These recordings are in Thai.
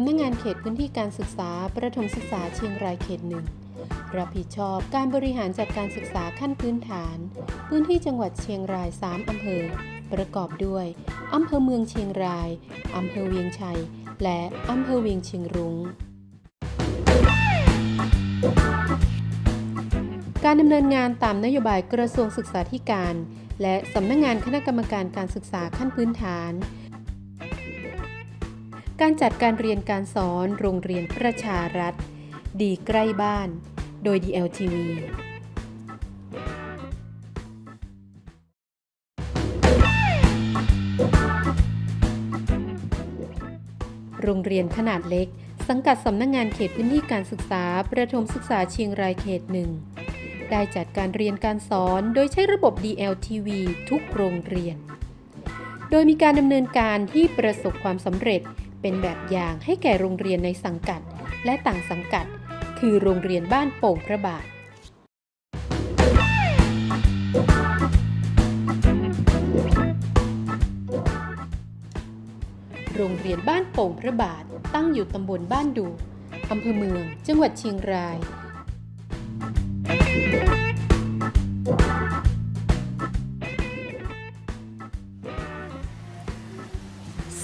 ำนักงานเขตพื้นที่การศึกษา ประถมศึกษาเชียงรายเขตหนึ่งรับผิดชอบการบริหารจัดการศึกษาขั้นพื้นฐาน พื้นที่จังหวัดเชียงราย 3 อำเภอ ประกอบด้วยอำเภอเมืองเชียงราย อำเภอเวียงชัย และอำเภอเวียงเชียงรุง้ง การดำเนินงานตามนโยบายกระทรวงศึกษาธิการ และสำนักงงานคณะกรรมการการศึกษาขั้นพื้นฐาน การจัดการเรียนการสอนโรงเรียนประชารัฐ ดีใกล้บ้าน โดย DLTV โรงเรียนขนาดเล็ก สังกัดสำนักงงานเขตพื้นที่การศึกษา ประถมศึกษาเชียงรายเขตหนึ่งได้จัดการเรียนการสอนโดยใช้ระบบ DLTV ทุกโรงเรียน โดยมีการดำเนินการที่ประสบความสำเร็จ เป็นแบบอย่างให้แก่โรงเรียนในสังกัดและต่างสังกัด คือโรงเรียนบ้านโป่งพระบาทโรงเรียนบ้านโป่งพระบาทตั้งอยู่ตำบลบ้านดู อำเภอเมือง จังหวัดเชียงราย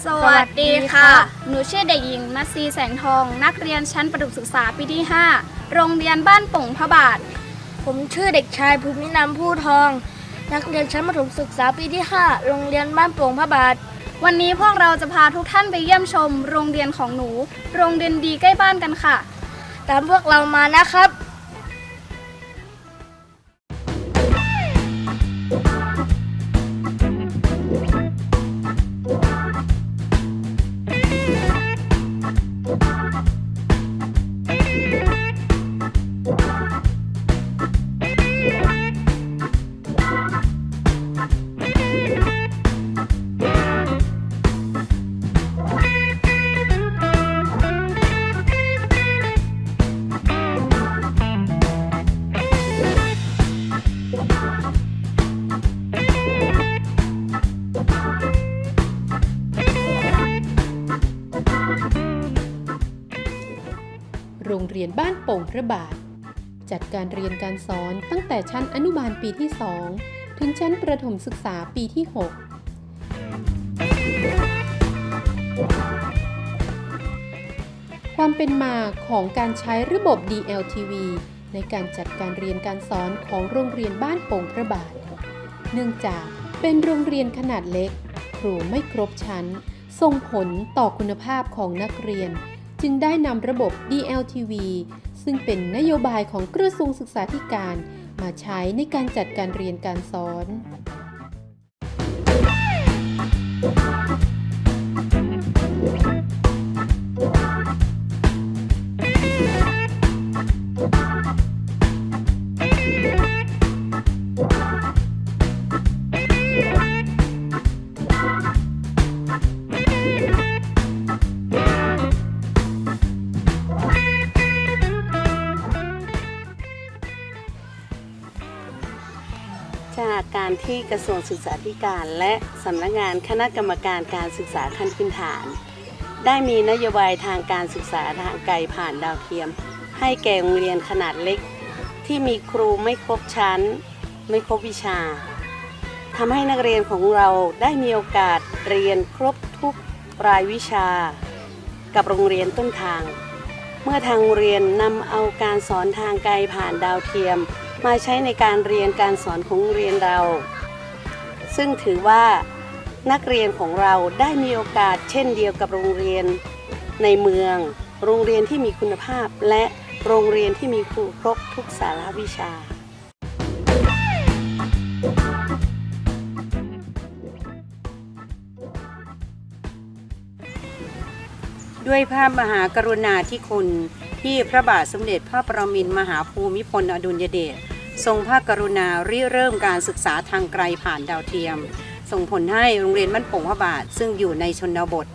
สวัสดีค่ะ หนูชื่อเด็กหญิงมัสซีแสงทอง นักเรียนชั้นประถมศึกษาปีที่ 5 โรงเรียนบ้านโป่งพระบาท ผมชื่อเด็กชายภูมินามผู้ทอง นักเรียนชั้นประถมศึกษาปีที่ 5 โรงเรียนบ้านโป่งพระบาท วันนี้พวกเราจะพาทุกท่านไปเยี่ยมชม โรงเรียนของหนู โรงเรียนดีใกล้บ้านกันค่ะ ตามพวกเรามานะครับ โรงเรียนบ้านโป่งพระบาท จัดการเรียนการสอนตั้งแต่ชั้นอนุบาลปีที่ 2 ถึงชั้นประถมศึกษาปีที่ 6 ความเป็นมาของการใช้ระบบ DLTV ในการจัดการเรียนการสอนของโรงเรียนบ้านโป่งพระบาท เนื่องจากเป็นโรงเรียนขนาดเล็ก ครูไม่ครบชั้น ส่งผลต่อคุณภาพของนักเรียน จึงได้นำระบบ DLTV ซึ่งเป็นนโยบายของกระทรวงศึกษาธิการ มาใช้ในการจัดการเรียนการสอน การที่กระทรวงศึกษาธิการและสำนักงานคณะกรรมการการศึกษาขั้นพื้นฐาน ได้มีนโยบายทางการศึกษาทางไกลผ่านดาวเทียม ให้แก่โรงเรียนขนาดเล็ก ที่มีครูไม่ครบชั้น ไม่ครบวิชาทำให้นักเรียนของเราได้มีโอกาสเรียนครบทุกรายวิชา กับโรงเรียนต้นทาง เมื่อทางโรงเรียนนำเอาการสอนทางไกลผ่านดาวเทียม มาใช้ในการเรียนการสอนของเรียนเรา ซึ่งถือว่านักเรียนของเราได้มีโอกาสเช่นเดียวกับโรงเรียนในเมือง โรงเรียนที่มีคุณภาพ และโรงเรียนที่มีครูครบทุกสาระวิชาด้วยพระมหากรุณาธิคุณที่พระบาทสมเด็จพระประมินมหาภูมิพลอดุลยเดช ทรงพระกรุณาริเริ่มการศึกษาทางไกลผ่านดาวเทียม ส่งผลให้โรงเรียนบ้านปงพระบาท ซึ่งอยู่ในชนบท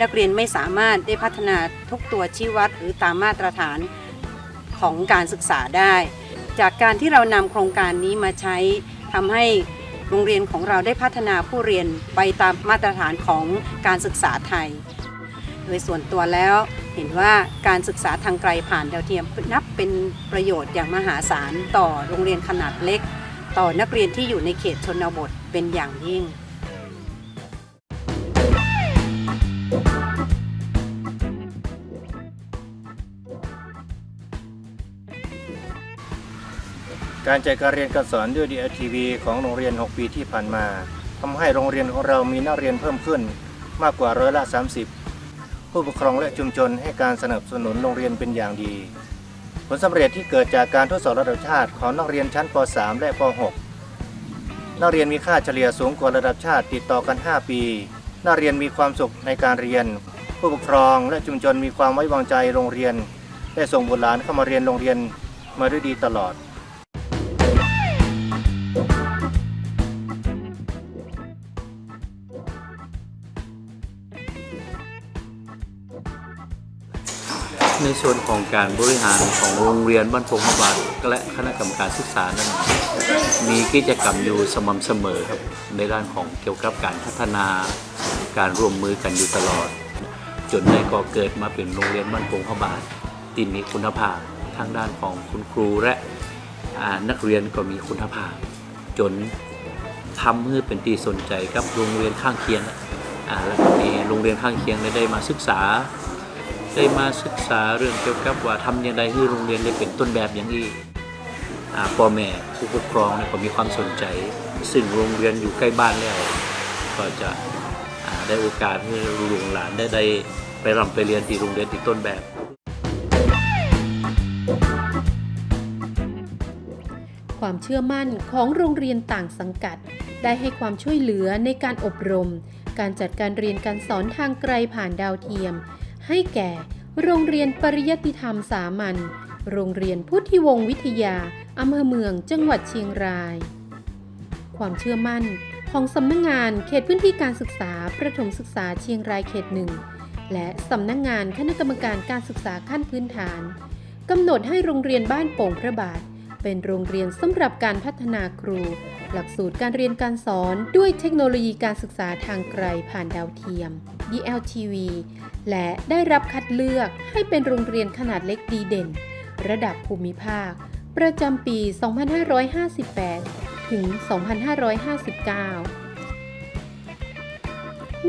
นักเรียนไม่สามารถได้พัฒนาทุกตัวชี้วัดหรือตามมาตรฐานของการศึกษาได้ จากการที่เรานำโครงการนี้มาใช้ทำให้โรงเรียนของเราได้พัฒนาผู้เรียนไปตามมาตรฐานของการศึกษาไทย โดยส่วนตัวแล้ว เห็นว่าการศึกษาทางไกลผ่านดาวเทียมนับเป็นประโยชน์อย่างมหาศาลต่อโรงเรียนขนาดเล็ก ต่อนักเรียนที่อยู่ในเขตชนบทเป็นอย่างยิ่ง การจัดการเรียนการสอนด้วย DLTV ของโรงเรียน 6 ปีที่ผ่านมาทำให้โรงเรียนของเรามีนักเรียนเพิ่มขึ้นมากกว่าร้อยละ 30 ผู้ปกครองและชุมชนให้การสนับสนุนโรงเรียนเป็นอย่างดี ผลสำเร็จที่เกิดจากการทดสอบระดับชาติของนักเรียนชั้นป .3 และป .6 นักเรียนมีค่าเฉลี่ยสูงกว่าระดับชาติติดต่อกัน 5 ปี นักเรียนมีความสุขในการเรียน ผู้ปกครองและชุมชนมีความไว้วางใจโรงเรียนได้ส่งบุตรหลานเข้ามาเรียนโรงเรียนมาด้วยดีตลอด ส่วนของการบริหารของโรงเรียนบ้านโป่งพระบาทและคณะกรรมการศึกษานั้นมีกิจกรรมอยู่สม่ำเสมอครับในด้านของเกี่ยวกับการพัฒนาการร่วมมือกันอยู่ตลอด จนได้ก่อเกิดมาเป็นโรงเรียนบ้านโป่งพระบาทที่มีคุณภาพทางด้านของคุณครูและนักเรียนก็มีคุณภาพ จนทำให้เป็นที่สนใจกับโรงเรียนข้างเคียงแล้วก็มีโรงเรียนข้างเคียงได้มาศึกษา ได้มาศึกษาเรื่องเกี่ยวกับว่าทำอย่างไรให้โรงเรียนได้เป็นต้นแบบอย่างนี้พ่อแม่ผู้ปกครองเนี่ยก็มีความสนใจ ซึ่งโรงเรียนอยู่ใกล้บ้านแล้วก็จะได้โอกาสให้ลูกหลานได้ได้ไปรำไปเรียนที่โรงเรียนที่ต้นแบบความเชื่อมั่นของโรงเรียนต่างสังกัด ได้ให้ความช่วยเหลือในการอบรม การจัดการเรียนการสอนทางไกลผ่านดาวเทียม ให้แก่ โรงเรียนปริยติธรรมสามัญ โรงเรียนพุทธิวงศ์วิทยาอำเภอเมืองจังหวัดเชียงราย ความเชื่อมั่นของสำนักงงานเขตพื้นที่การศึกษาประถมศึกษาเชียงรายเขตหนึ่งและสำนักงงานคณะกรรมการการศึกษาขั้นพื้นฐานกำหนดให้โรงเรียนบ้านโป่งพระบาท เป็นโรงเรียนสำหรับการพัฒนาครู หลักสูตรการเรียนการสอนด้วยเทคโนโลยีการศึกษาทางไกลผ่านดาวเทียม DLTV และได้รับคัดเลือกให้เป็นโรงเรียนขนาดเล็กดีเด่น ระดับภูมิภาค ประจำปี 2558 ถึง 2559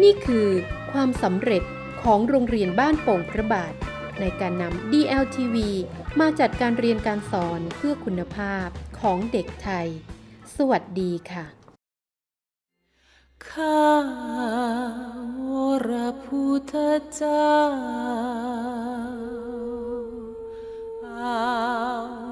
นี่คือความสำเร็จของโรงเรียนบ้านโป่งพระบาท ในการนำ DLTV มาจัดการเรียนการสอนเพื่อคุณภาพของเด็กไทย สวัสดีค่ะ Oh.